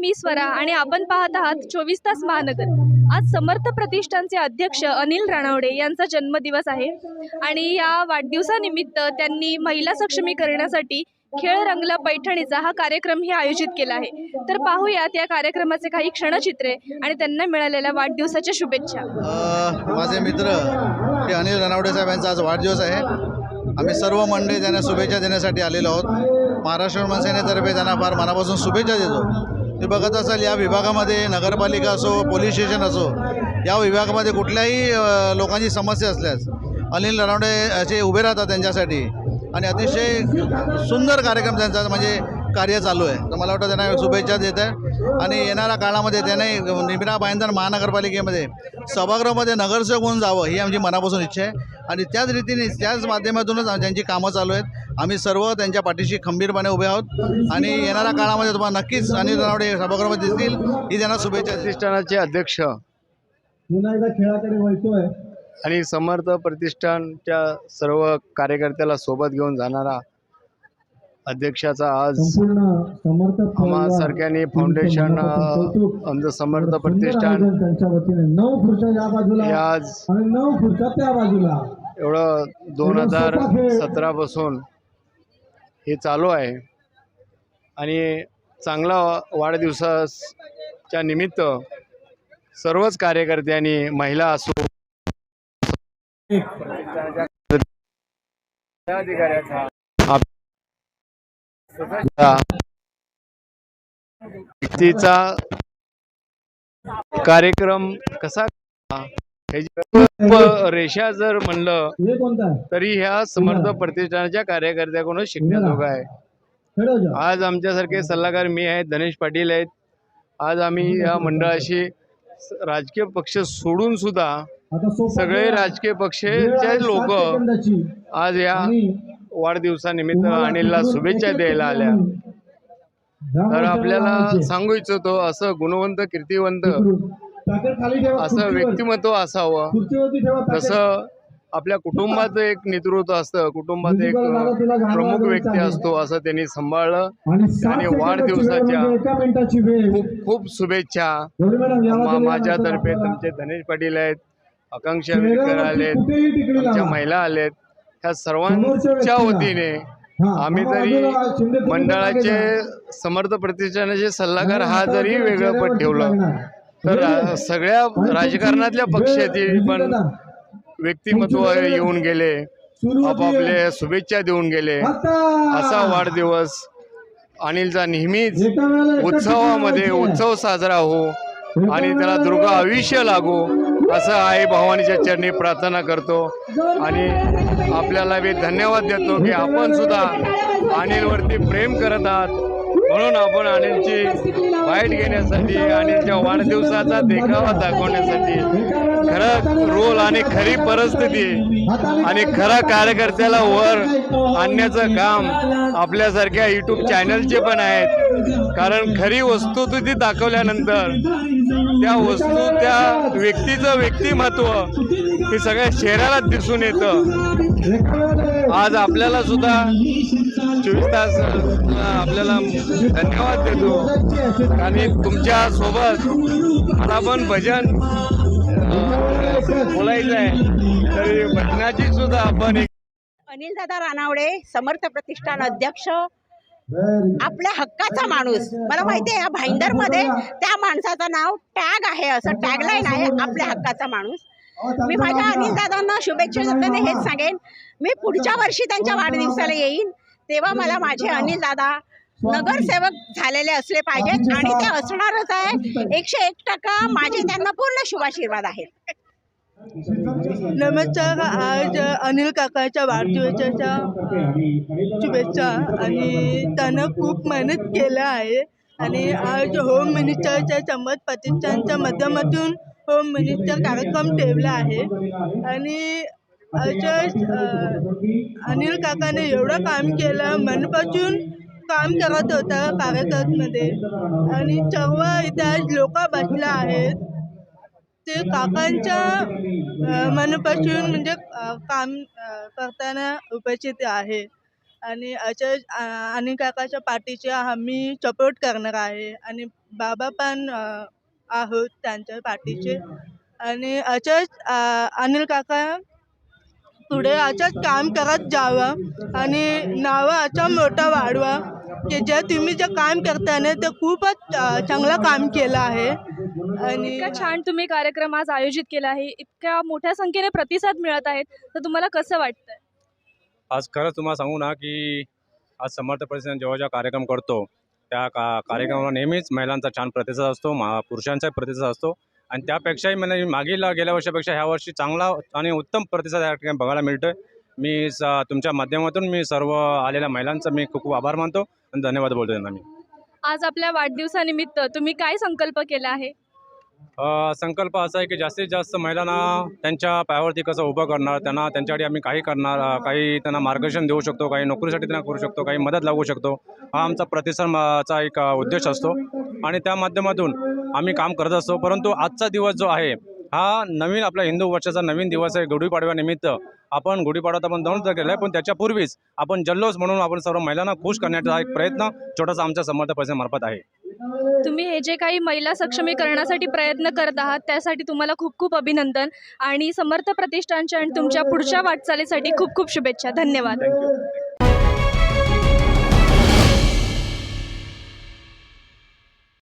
मी स्वरा आणि आपण पाहत आहात चोवीस तास महानगर. आज समर्थ प्रतिष्ठानचे अध्यक्ष अनिल राणावडे यांचा जन्मदिवस आहे. आणि या वाढदिवसानिमित्त त्यांनी महिला सक्षमीकरणासाठी खेळ रंगला पैठणीचा हा कार्यक्रम हे आयोजित केला आहे. तर पाहूयात या कार्यक्रमाचे काही क्षणचित्रे आणि त्यांना मिळालेल्या वाढदिवसाच्या शुभेच्छा. माझे मित्र हे अनिल रनावडे साहेब यांचा आज वाढदिवस आहे. आम्ही सर्व मंडळी त्यांना शुभेच्छा देण्यासाठी आलेलो आहोत. महाराष्ट्र मनसेनेतर्फे त्यांना फार मनापासून शुभेच्छा देतो. तुम्ही बघत असाल या विभागामध्ये नगरपालिका असो पोलीस स्टेशन असो या विभागामध्ये कुठल्याही लोकांची समस्या असल्यास अनिल रनावडे असे उभे राहतात त्यांच्यासाठी. आणि अतिशय सुंदर कार्यक्रम त्यांचा म्हणजे कार्य चालू आहे. तर मला वाटतं त्यांना शुभेच्छा देत आहे. आणि येणाऱ्या काळामध्ये त्याने निमिरा भाईंदर महानगरपालिकेमध्ये सभागृहामध्ये नगरसेवक होऊन जावं ही आमची मनापासून इच्छा आहे. आणि त्याच रीतीने त्याच माध्यमातूनच त्यांची कामं चालू आहेत. आम्ही सर्व त्यांच्या पाठीशी खंबीरपणे उभे आहोत आणि येणाऱ्या काळामध्ये तुम्हाला नक्कीच अनिल रावडे सभागृहामध्ये दिसतील. ही त्यांना शुभेच्छा. प्रतिष्ठानाचे अध्यक्ष. पुन्हा एकदा खेळाकडे वळतोय. आणि समर्थ प्रतिष्ठानच्या सर्व कार्यकर्त्याला सोबत घेऊन जाणारा अध्यक्षाचा आज संपूर्ण समर्थ आम्हा सारख्याने फाउंडेशन आमचं समर्थ प्रतिष्ठान त्यांच्या वतीने. नऊ खुर्च्या या बाजूला हे आज आणि नऊ खुर्च्या त्या बाजूला. एवढं दोन हजार सतरापासून हे चालू आहे. आणि चांगला वाढदिवसाच्या निमित्त सर्वच कार्यकर्त्यांनी महिला असो व्यक्तीचा कार्यक्रम कसा रेषा जर म्हणलं तरी ह्या समर्थ प्रतिष्ठानाच्या कार्यकर्त्याकडून शिकण्याजोगं आहे. आज आमच्यासारखे सल्लागार मी आहेत धनेश पाटील आहेत. आज आम्ही या मंडळाशी राजकीय पक्ष सोडून सुद्धा सगळे. राजकीय पक्षाचे लोक. आज या वाढदिवसानिमित्त अनिलला शुभेच्छा द्यायला आल्या. तर आपल्याला. सांगू इच्छितो असं गुणवंत कीर्तिवंत. असं. व्यक्तिमत्व असावं. जसं आपल्या कुटुंबाचं एक नेतृत्व असतं कुटुंबात एक प्रमुख व्यक्ती. असतो असं त्यांनी सांभाळलं आणि वाढदिवसाच्या खूप खूप शुभेच्छा माझ्यातर्फे तुमचे धनेश पाटील आहेत आकांक्षा विरकर आलेत आमच्या. महिला आलेत ह्या सर्वांच्या. वतीने आम्ही जरी तुम्ही मंडळाचे समर्थ प्रतिष्ठानाचे सल्लागार. हा जरी वेगळं पट चेहऱ्यावरती ठेवलं. तर. रा- सगळ्या राजकारणातल्या पक्षातील पण. व्यक्तिमत्व येऊन गेले. आपापले शुभेच्छा देऊन गेले. असा वाढदिवस अनिलचा नेहमीच उत्सवामध्ये उत्सव साजरा हो आणि त्याला दीर्घ आयुष्य लागो असं आई भवानीच्या चरणी प्रार्थना करतो आणि आपल्याला मी धन्यवाद देतो की आपण सुद्धा अनिलवरती प्रेम करत आहात म्हणून आपण अनिलची वाईट घेण्यासाठी अनिलच्या वाढदिवसाचा देखावा दाखवण्यासाठी खरं रोल आणि खरी परिस्थिती आणि खरा कार्यकर्त्याला वर आणण्याचं काम आपल्यासारख्या यूट्यूब चॅनलचे पण आहेत. कारण खरी वस्तुस्थिती दाखवल्यानंतर त्या वस्तू त्या व्यक्तीचं व्यक्तिमत्व हे सगळ्या शहराला दिसून येतं. आज आपल्याला सुद्धा चोवीस तास आपल्याला धन्यवाद देतो. आणि तुमच्यासोबत मला पण भजन बोलायचं आहे. तरी भजनाची सुद्धा आपण अनिल दादा रानावडे समर्थ प्रतिष्ठान अध्यक्ष आपल्या हक्काचा माणूस. मला माहिती आहे या भाईंदरमध्ये त्या माणसाचं नाव टॅग आहे असं टॅगलाईन आहे आपल्या हक्काचा माणूस. मी माझ्या अनिल दादांना शुभेच्छा देताना हेच सांगेन मी पुढच्या वर्षी त्यांच्या वाढदिवसाला येईन. तेव्हा मला माझे अनिल दादा नगरसेवक झालेले असले पाहिजेत आणि ते असणारच आहे. एकशे एक टक्का माझे त्यांना पूर्ण शुभाशीर्वाद आहेत नमस्कार आज अनिल काकाच्या वाढदिवसाच्या शुभेच्छा आणि त्यानं खूप मेहनत केलं आहे. आणि आज होम मिनिस्टरच्या संमत प्रतिष्ठानच्या माध्यमातून होम मिनिस्टर कार्यक्रम ठेवला आहे. आणि अनिल काकाने एवढं काम केलं मनपासून काम करत होता कार्यकर्त्यामध्ये. आणि सर्व इथे आज लोक बसले आहेत ते काकांच्या मनापासून म्हणजे काम करताना उपस्थित आहे. आणि आ, अनिल काकाच्या पाठीचे आम्ही सपोर्ट करणार आहे. आणि बाबा पण आहोत त्यांच्या पाठीचे आणि असेच आ, अनिल काका पुढे असंच काम करत जावं आणि नावं असं मोठं वाढवा की जे तुम्ही जे काम करताय ना ते खूपच चांगलं काम केलं आहे. आणि इतका छान तुम्ही कार्यक्रम आज आयोजित केला आहे. इतक्या मोठ्या संख्येने प्रतिसाद मिळत आहेत. तर तुम्हाला कसं वाटतंय? आज खरंच तुम्हाला सांगू ना की आज समर्थ परिषदेने जेव्हा जेव्हा कार्यक्रम करतो त्या का कार्यक्रमाला नेहमीच महिलांचा छान प्रतिसाद असतो मा पुरुषांचाही प्रतिसाद असतो. आणि त्यापेक्षाही म्हणजे मागील गेल्या वर्षापेक्षा ह्या वर्षी चांगला आणि उत्तम प्रतिसाद या ठिकाणी बघायला मिळतोय. मी स तुमच्या माध्यमातून मी सर्व आलेल्या महिलांचा मी खूप खूप आभार मानतो आणि धन्यवाद बोलतो त्यांना मी. आज आपल्या वाढदिवसानिमित्त तुम्ही काय संकल्प केला आहे? अ, संकल्प असा आहे की जास्तीत जास्त महिलांना त्यांच्या पायावरती कसं उभं करणार त्यांना त्यांच्यासाठी आम्ही काही करणार अ, काही त्यांना मार्गदर्शन देऊ शकतो काही नोकरीसाठी त्यांना करू शकतो काही मदत लागू शकतो. हा आमचा प्रतिश्रमाचा एक अ, उद्देश असतो. आणि त्या माध्यमातून आम्ही काम करत असतो. परंतु आजचा दिवस जो आहे हा नवीन आपल्या हिंदू वर्षाचा नवीन दिवस आहे. गुढीपाडव्यानिमित्त आपण गुढीपाडवा आपण दोन तर केलं आहे पण त्याच्यापूर्वीच आपण जल्लोष म्हणून आपण सर्व महिलांना खुश करण्याचा एक प्रयत्न छोटासा आमच्या समर्थ परिषदेमार्फत आहे. तुम्ही हे जे काही महिला सक्षमीकरणासाठी प्रयत्न करत आहात त्यासाठी तुम्हाला खूप खूप अभिनंदन आणि समर्थ प्रतिष्ठानच्या आणि तुमच्या पुढच्या वाटचालीसाठी खूप खूप शुभेच्छा. धन्यवाद.